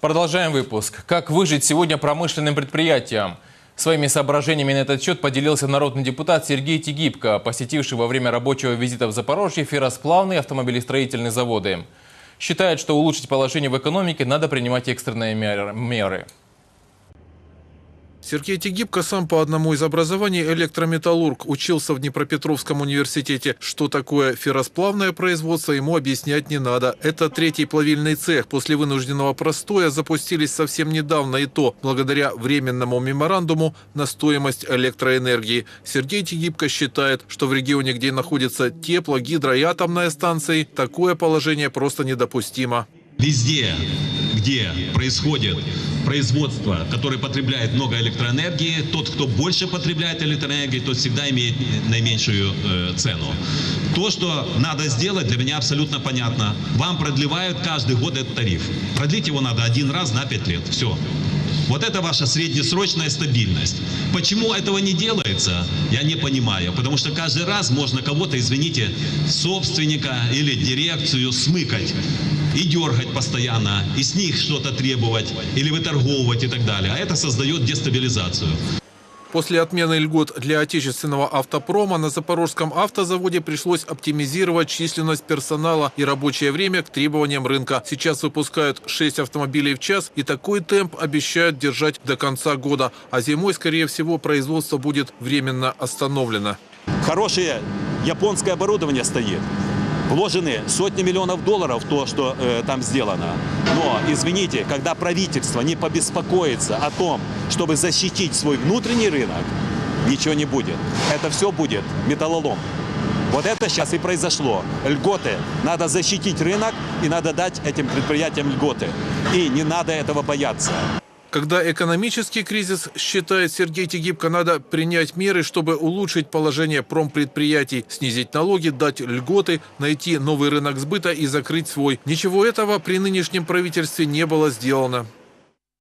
Продолжаем выпуск. Как выжить сегодня промышленным предприятиям? Своими соображениями на этот счет поделился народный депутат Сергей Тигибко, посетивший во время рабочего визита в Запорожье ферросплавные автомобилестроительные заводы. Считает, что улучшить положение в экономике надо принимать экстренные мер- меры. Сергей Тегибко сам по одному из образований электрометаллург, учился в Днепропетровском университете. Что такое ферросплавное производство, ему объяснять не надо. Это третий плавильный цех. После вынужденного простоя запустились совсем недавно и то, благодаря временному меморандуму на стоимость электроэнергии. Сергей Тегибко считает, что в регионе, где находятся тепло, гидро и атомная станции, такое положение просто недопустимо. Везде, где происходит производство, которое потребляет много электроэнергии, тот, кто больше потребляет электроэнергии, тот всегда имеет наименьшую э, цену. То, что надо сделать, для меня абсолютно понятно. Вам продлевают каждый год этот тариф. Продлить его надо один раз на 5 лет. Все. Вот это ваша среднесрочная стабильность. Почему этого не делается, я не понимаю. Потому что каждый раз можно кого-то, извините, собственника или дирекцию смыкать и дергать постоянно, и с них что-то требовать, или выторговывать и так далее. А это создает дестабилизацию. После отмены льгот для отечественного автопрома на Запорожском автозаводе пришлось оптимизировать численность персонала и рабочее время к требованиям рынка. Сейчас выпускают 6 автомобилей в час и такой темп обещают держать до конца года. А зимой, скорее всего, производство будет временно остановлено. Хорошее японское оборудование стоит. Вложены сотни миллионов долларов в то, что э, там сделано. Но, извините, когда правительство не побеспокоится о том, чтобы защитить свой внутренний рынок, ничего не будет. Это все будет металлолом. Вот это сейчас и произошло. Льготы. Надо защитить рынок и надо дать этим предприятиям льготы. И не надо этого бояться. Когда экономический кризис, считает Сергей Тегибко, надо принять меры, чтобы улучшить положение промпредприятий, снизить налоги, дать льготы, найти новый рынок сбыта и закрыть свой. Ничего этого при нынешнем правительстве не было сделано.